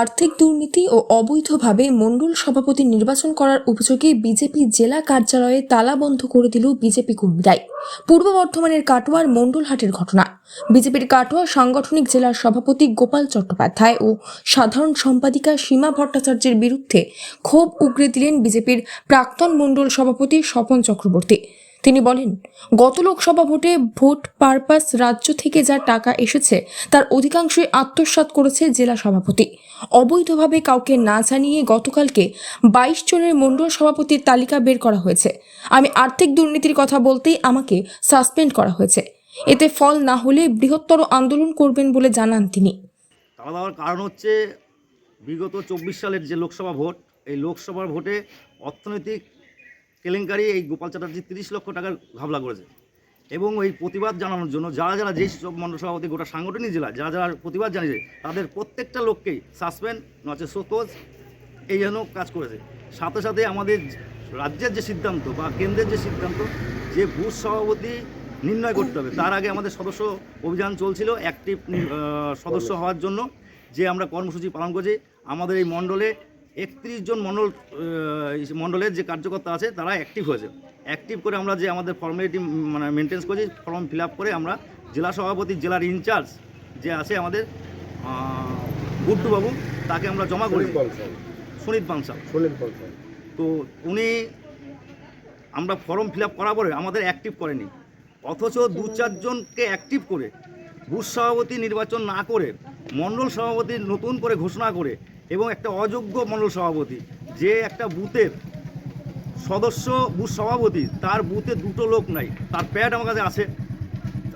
আর্থিক দুর্নীতি ও অবৈধভাবে মণ্ডল সভাপতি নির্বাচন করার অভিযোগে বিজেপি জেলা কার্যালয়ে তালা বন্ধ করে দিল বিজেপি কর্মীরাই। পূর্ব বর্ধমানের কাটোয়ার মণ্ডলহাটের ঘটনা। বিজেপির কাটোয়া সাংগঠনিক জেলার সভাপতি গোপাল চট্টোপাধ্যায় ও সাধারণ সম্পাদিকা সীমা ভট্টাচার্যের বিরুদ্ধে ক্ষোভ উগরে দিলেন বিজেপির প্রাক্তন মণ্ডল সভাপতি স্বপন চক্রবর্তী। তিনি বলেন, গত লোকসভা ভোটে ভোট পারপাস রাজ্য থেকে যা টাকা এসেছে, তার অধিকাংশই আত্মসাৎ করেছে জেলা সভাপতি। অবৈধভাবে কাউকে না জানিয়ে গতকালকে বাইশ জনের মণ্ডল সভাপতির তালিকা বের করা হয়েছে। আমি আর্থিক দুর্নীতির কথা বলতেই আমাকে সাসপেন্ড করা হয়েছে। এতে ফল না হলে বৃহত্তর আন্দোলন করবেন বলে জানান তিনি। কারণ হচ্ছে, বিগত চব্বিশ সালের যে লোকসভা ভোট, এই লোকসভার ভোটে অর্থনৈতিক কেলেঙ্কারি, এই গোপাল চ্যাটার্জি তিরিশ লক্ষ টাকার ঘাবলা করেছে। এবং এই প্রতিবাদ জানানোর জন্য যারা যারা যেই সব মণ্ডল সভাপতি, গোটা সাংগঠনিক জেলা যারা যারা প্রতিবাদ জানিয়েছে, তাদের প্রত্যেকটা লোককেই সাসপেন্ড নচে শোকজ এই যেন কাজ করেছে। সাথে সাথে আমাদের রাজ্যের যে সিদ্ধান্ত বা কেন্দ্রের যে সিদ্ধান্ত, যে বুথ সভাপতি নির্ণয় করতে হবে, তার আগে আমাদের সদস্য অভিযান চলছিল অ্যাক্টিভ সদস্য হওয়ার জন্য, যে আমরা কর্মসূচি পালন করছি, আমাদের এই মণ্ডলে একত্রিশ জন মণ্ডল মণ্ডলের যে কার্যকর্তা আছে তারা অ্যাক্টিভ হয়েছে। অ্যাক্টিভ করে আমরা যে আমাদের ফর্মালিটি মানে মেনটেন্স করছি ফর্ম ফিল আপ করে আমরা জেলা সভাপতি জেলার ইনচার্জ যে আছে আমাদের গুড্ডুবাবু তাকে আমরা জমা করি। সুনীত বাংশাল শোনেন বলছেন তো উনি আমরা ফর্ম ফিল আপ করার পরে আমাদের অ্যাক্টিভ করেনি। অথচ দু চারজনকে অ্যাক্টিভ করে বুথ সভাপতি নির্বাচন না করে মণ্ডল সভাপতি নতুন করে ঘোষণা করে এবং একটা অযোগ্য মণ্ডল সভাপতি। যে একটা বুথের সদস্য, বুথ সভাপতি, তার বুথে দুটো লোক নাই। তার প্যাড আমার কাছে আছে।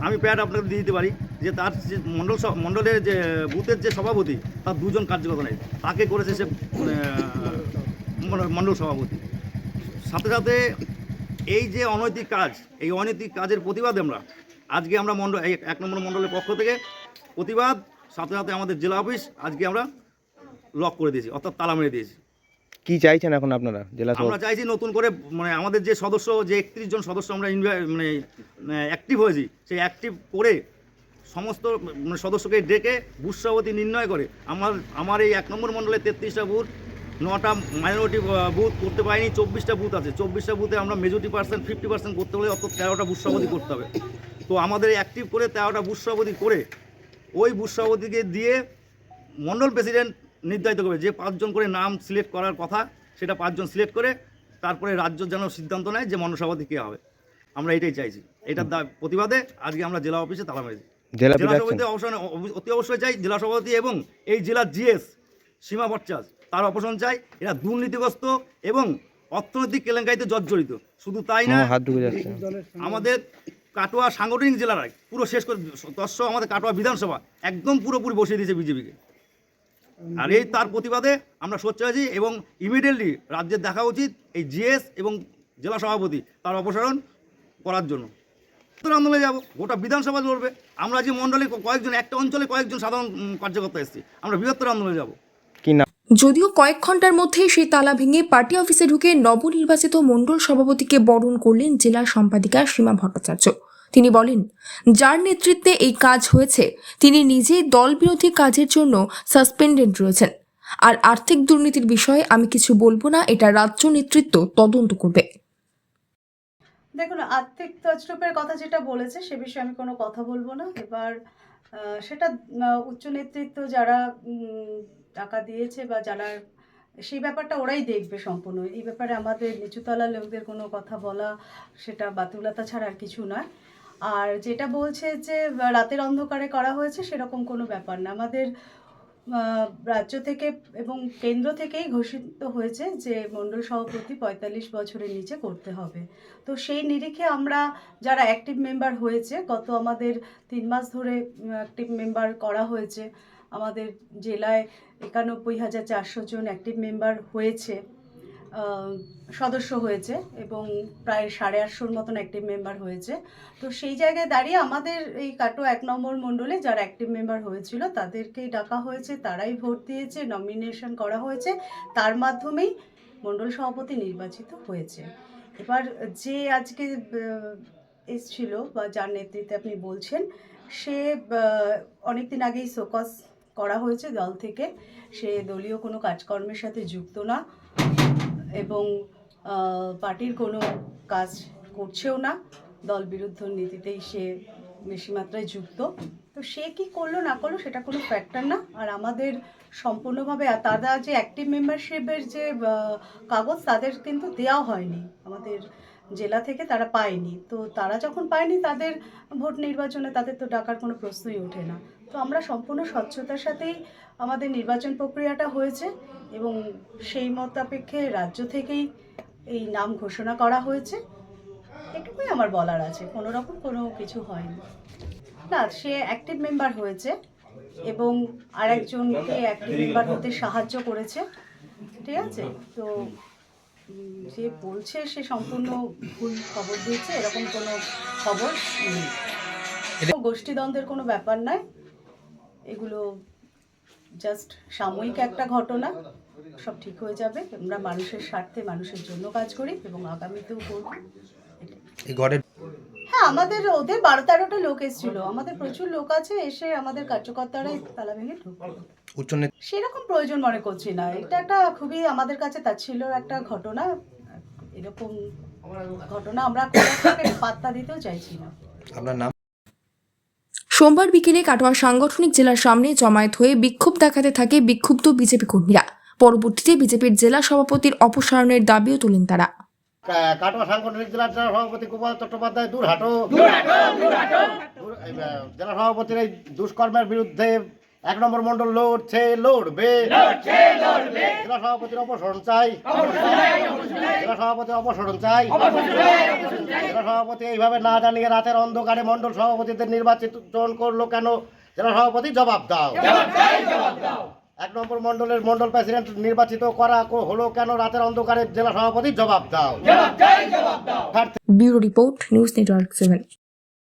আমি প্যাড আপনাকে দিয়ে দিতে পারি যে তার যে মণ্ডল মণ্ডলের যে, বুথের যে সভাপতি, তার দুজন কার্যকর্তা নেই। তাকে করেছে সে মণ্ডল সভাপতি। সাথে সাথে এই যে অনৈতিক কাজ, এই অনৈতিক কাজের প্রতিবাদে আমরা, আজকে আমরা মণ্ডল এক নম্বর মণ্ডলের পক্ষ থেকে প্রতিবাদ, সাথে সাথে আমাদের জেলা অফিস, আজকে আমরা লক করে দিয়েছি অর্থাৎ তালা মেরে দিয়েছি। কি চাইছেন এখন আপনারা জেলা আমরা চাইছি নতুন করে মানে আমাদের যে সদস্য যে একত্রিশ জন সদস্য আমরা মানে অ্যাক্টিভ হয়েছি সেই অ্যাক্টিভ করে সমস্ত মানে সদস্যকে ডেকে বুথ সভাপতি নির্ণয় করে। আমার আমার এই এক নম্বর মণ্ডলে তেত্রিশটা বুথ নটা মাইনরিটি বুথ করতে পারিনি চব্বিশটা বুথ আছে। চব্বিশটা বুথে আমরা মেজরিটি পার্সেন্ট ফিফটি পার্সেন্ট করতে হলে অত তেরোটা বুথ সভাপতি করতে হবে। তো আমাদের অ্যাক্টিভ করে তেরোটা বুথ সভাপতি করে ওই বুথ সভাপতিকে দিয়ে মণ্ডল প্রেসিডেন্ট নির্ধারিত করবে। যে পাঁচজন করে নাম সিলেক্ট করার কথা সেটা পাঁচজন সিলেক্ট করে তারপরে রাজ্য যেন সিদ্ধান্ত নেয় যে মণ্ডল সভাপতি কে হবে। আমরা এটাই চাইছি। এটার প্রতিবাদে আজকে আমরা জেলা অফিসে তালা মেরেছি। জেলা সভাপতি অবসর অতি অবশ্যই চাই জেলা সভাপতি এবং এই জেলার জিএস সীমা ভট্টাচার্য তার অপসারণ চাই। এরা দুর্নীতিগ্রস্ত এবং অর্থনৈতিক কেলেঙ্কারিতে জর্জরিত। শুধু তাই না আমাদের কাটোয়া সাংগঠনিক জেলারাই পুরো শেষ করে দর্শ আমাদের কাটোয়া বিধানসভা একদম পুরোপুরি বসিয়ে দিয়েছে বিজেপিকে। আর এই তার প্রতিবাদে আমরা সোচ্চার আছি এবং ইমিডিয়েটলি রাজ্যের দেখা উচিত এই জিএস এবং জেলা সভাপতি তার অপসারণ করার জন্য। আন্দোলনে যাব গোটা বিধানসভা লড়বে আমরা যে মণ্ডলে কয়েকজন একটা অঞ্চলে কয়েকজন সাধারণ কার্যকর্তা এসেছি। আমরা বৃহত্তর আন্দোলনে যাব। কি যদিও কয়েক ঘণ্টার মধ্যেই সেই তালা ভেঙে পার্টি অফিসে ঢুকে নবনির্বাচিত মণ্ডল সভাপতিকে বরণ করলেন জেলা সম্পাদিকা সীমা ভট্টাচার্য। তিনি বলেন, যার নেতৃত্বে এই কাজ হয়েছে, তিনি নিজেই দলবিরোধী কাজের জন্য সাসপেন্ডেড রয়েছেন। আর আর্থিক দুর্নীতির বিষয়ে আমি কিছু বলব না, এটা রাজ্য নেতৃত্ব তদন্ত করবে। দেখুন, আর্থিক তছরূপের কথা যেটা বলেছে, সে বিষয়ে আমি কোনো কথা বলব না। এবার সেটা উচ্চ নেতৃত্ব যারা টাকা দিয়েছে বা যারা, সেই ব্যাপারটা ওরাই দেখবে সম্পূর্ণ। এই ব্যাপারে আমাদের নিচুতলা লোকদের কোনো কথা বলা, সেটা বাতুলতা ছাড়া আর কিছু নয়। আর যেটা বলছে যে, রাতের অন্ধকারে করা হয়েছে সেরকম কোনো ব্যাপার না। আমাদের রাজ্য থেকে এবং কেন্দ্র থেকেই ঘোষিত হয়েছে যে মণ্ডল সভাপতি পঁয়তাল্লিশ বছরের নিচে করতে হবে। তো সেই নিরিখে আমরা যারা অ্যাক্টিভ মেম্বার হয়েছে, গত আমাদের তিন মাস ধরে অ্যাক্টিভ মেম্বার করা হয়েছে, আমাদের জেলায় একানব্বই হাজার চারশো জন অ্যাক্টিভ মেম্বার হয়েছে। সদস্য হয়েছে এবং প্রায় সাড়ে আটশোর মতন অ্যাক্টিভ মেম্বার হয়েছে। তো সেই জায়গায় দাঁড়িয়ে আমাদের এই কাটো এক নম্বর মণ্ডলে যারা অ্যাক্টিভ মেম্বার হয়েছিল, তাদেরকেই ডাকা হয়েছে, তারাই ভোট দিয়েছে নমিনেশন করা হয়েছে। তার মাধ্যমেই মণ্ডল সভাপতি নির্বাচিত হয়েছে। এবার যে আজকে এসছিল বা যার নেতৃত্বে আপনি বলছেন, সে অনেক দিন আগেই শোকস করা হয়েছে দল থেকে। সে দলীয় কোনো কাজকর্মের সাথে যুক্ত না। এবং পার্টির কোনো কাজ করছেও না। দল বিরুদ্ধ নীতিতেই সে বেশি মাত্রায় যুক্ত। তো সে কি করল না করল সেটা কোনো ফ্যাক্টর না। আর আমাদের সম্পূর্ণভাবে তারা যে অ্যাক্টিভ মেম্বারশিপের যে কাগজ তাদের কিন্তু দেওয়া হয়নি। আমাদের জেলা থেকে তারা পায়নি। তো তারা যখন পায়নি তাদের ভোট নির্বাচনে তাদের তো ডাকার কোনো প্রশ্নই ওঠে না। তো আমরা সম্পূর্ণ স্বচ্ছতার সাথেই আমাদের নির্বাচন প্রক্রিয়াটা হয়েছে এবং সেই মতাপেক্ষে রাজ্য থেকেই এই নাম ঘোষণা করা হয়েছে। এটুকুই আমার বলার আছে কোনো রকম কোনো কিছু হয়নি। না, সে অ্যাক্টিভ মেম্বার হয়েছে এবং আরেকজনকে অ্যাক্টিভ মেম্বার হতে সাহায্য করেছে, ঠিক আছে? তো যে বলছে সে সম্পূর্ণ ভুল খবর দিয়েছে, এরকম কোনো খবর নেই। গোষ্ঠীদ্বন্দ্বের কোনো ব্যাপার নয়। এগুলো জাস্ট সাময়িক একটা ঘটনা সব ঠিক হয়ে যাবে। আমরা মানুষের স্বার্থে মানুষের জন্য কাজ করি এবং আগামীতেও করব। হ্যাঁ আমাদের ওদের বারো তেরোটা লোক এসেছিল। আমাদের প্রচুর লোক আছে এসে আমাদের কার্যকর্তারাই তালা ভেঙে ঢুকলো। সেরকম প্রয়োজন মনে করছি না। এটা একটা খুবই আমাদের কাছে তাচ্ছিল একটা ঘটনা। এরকম ঘটনা আমরা পাত্তা দিতেও চাইছি না। আপনার নাম? সোমবার বিকেলে কাটোয়া সাংগঠনিক জেলার সামনে জমায়েত হয়ে বিক্ষোভ দেখাতে থাকে বিক্ষুব্ধ বিজেপি কর্মীরা। পরবর্তীতে বিজেপির জেলা সভাপতির অপসারণের দাবিও তোলেন তারা। কাটোয়া সাংগঠনিক জেলার জেলা সভাপতি গোপাল চট্টোপাধ্যায় দূর হাটো জেলা সভাপতির এই দুষ্কর্মের বিরুদ্ধে এক নম্বর মন্ডল লড়ছে লড়বে। জেলা সভাপতির অপসারণ চাই। জেলা সভাপতি অপসারণ চাই। জেলা সভাপতি এইভাবে না জানিয়ে রাতের অন্ধকারে মন্ডল সভাপতিদের নির্বাচন করল কেন? জেলা সভাপতি জবাব দাও। এক নম্বর মন্ডলের মন্ডল প্রেসিডেন্ট নির্বাচিত করা হলো কেন? রাতের অন্ধকারে জেলা সভাপতি জবাব দাও। Bureau report news network seven.